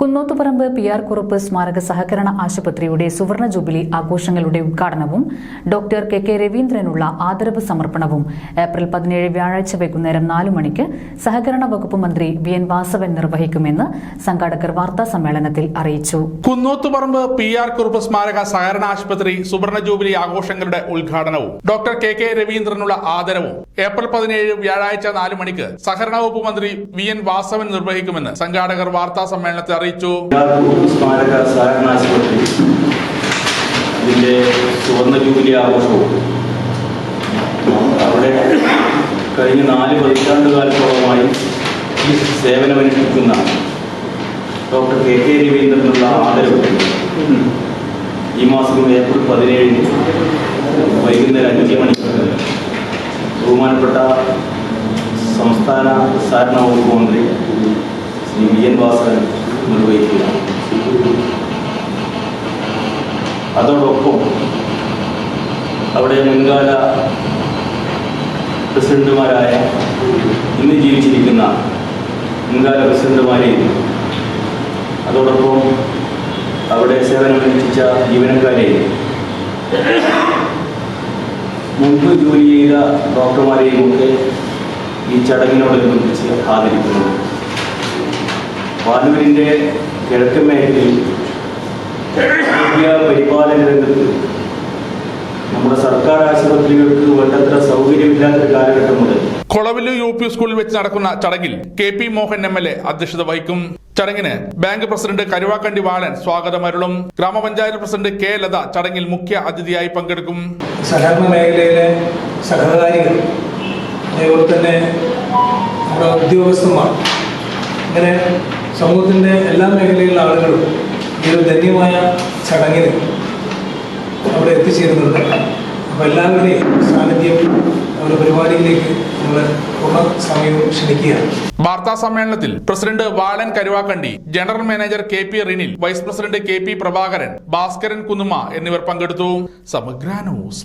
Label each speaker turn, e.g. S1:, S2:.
S1: Kunnothuparamba P R Kurup സ്മാരക സഹകരണ ആശുപത്രിയുടെ സുവർണ ജൂബിലി ആഘോഷങ്ങളുടെ ഉദ്ഘാടനവും ഡോക്ടർ കെ കെ രവീന്ദ്രനുള്ള ആദരവ് സമർപ്പണവും ഏപ്രിൽ പതിനേഴ് വ്യാഴാഴ്ച വൈകുന്നേരം നാലു മണിക്ക് സഹകരണ വകുപ്പ് മന്ത്രി വി എൻ വാസവൻ നിർവഹിക്കുമെന്ന് സംഘാടകർ വാർത്താ സമ്മേളനത്തിൽ അറിയിച്ചു.
S2: കുന്നോത്തുപറമ്പ് പി ആർ കുറുപ്പ് സ്മാരക സഹകരണ ആശുപത്രി സുവർണ ജൂബിലി ആഘോഷങ്ങളുടെ ഉദ്ഘാടനവും ഡോക്ടർ കെ കെ രവീന്ദ്രനുള്ള ആദരവും ഏപ്രിൽ പതിനേഴ് വ്യാഴാഴ്ച നാല് മണിക്ക് സഹകരണ വകുപ്പ് മന്ത്രി വി എൻ വാസവൻ നിർവഹിക്കുമെന്ന് സംഘാടകർ വാർത്താ സമ്മേളനത്തിൽ അറിയിച്ചു.
S3: യാർക്കൂർ സ്മാരക സഹകരണ ആശുപത്രി സുവർണ ജൂബിലി ആഘോഷവും. അവിടെ കഴിഞ്ഞ നാല് പതിറ്റാണ്ട് കാലത്തോളമായി ഈ സേവനമനുഷ്ഠിക്കുന്ന ഡോക്ടർ കെ കെ രവീന്ദ്രനുള്ള ആദരവ് ഈ മാസം ഏപ്രിൽ പതിനേഴിന് വൈകുന്നേരം അഞ്ച് മണിക്ക് ബഹുമാനപ്പെട്ട സംസ്ഥാന സഹകരണ വകുപ്പ് മന്ത്രി ശ്രീ വി എൻ വാസവൻ നിർവഹിക്കുകയാണ് അതോടൊപ്പം അവിടെ മുൻകാല പ്രസിഡന്റുമാരായ ഇന്ന് ജീവിച്ചിരിക്കുന്ന മുൻകാല പ്രസിഡന്റുമാരെയും അതോടൊപ്പം അവിടെ സേവനമനുഷ്ഠിച്ച ജീവനക്കാരെയും മുൻപ് ജോലി ചെയ്ത ഡോക്ടർമാരെയും ഒക്കെ ഈ ചടങ്ങിനോടനുബന്ധിച്ച് ആദരിക്കുന്നു. പാനൂരിന്റെ കിഴക്കൻ മേഖലയിൽ ആരോഗ്യ പരിപാലന രംഗത്ത് നമ്മുടെ സർക്കാർ ആശുപത്രികൾക്ക് വേണ്ടത്ര സൗകര്യമില്ലാത്ത കാലഘട്ടം മുതൽ.
S2: കൊളവിലു യു പി സ്കൂളിൽ വെച്ച് നടക്കുന്ന ചടങ്ങിൽ K P Mohan M L A അധ്യക്ഷത വഹിക്കും. ചടങ്ങിന് ബാങ്ക് പ്രസിഡന്റ് കരുവാക്കണ്ടി വാളൻ സ്വാഗതമരുളും ഗ്രാമപഞ്ചായത്ത് പ്രസിഡന്റ് കെ ലത ചടങ്ങിൽ മുഖ്യ അതിഥിയായി പങ്കെടുക്കും.
S4: സഹകരണ മേഖലയിലെ സഹകാരികൾ അതേപോലെ തന്നെ നമ്മുടെ ഉദ്യോഗസ്ഥന്മാർ. ഇങ്ങനെ സമൂഹത്തിന്റെ എല്ലാ മേഖലയിലുള്ള ആളുകളും ഈ ഒരു ധന്യമായ ചടങ്ങിന് അവിടെ എത്തിച്ചേരുന്നുണ്ട്. അപ്പോൾ എല്ലാവരുടെയും സാന്നിധ്യം അവരുടെ പരിപാടിയിലേക്ക്
S2: വാർത്താ സമ്മേളനത്തിൽ president Valan Karuvakkandi general manager K P Rinil vice president K P Prabhakaran Bhaskaran Kunnuma എന്നിവർ പങ്കെടുത്തു. സമഗ്ര ന്യൂസ്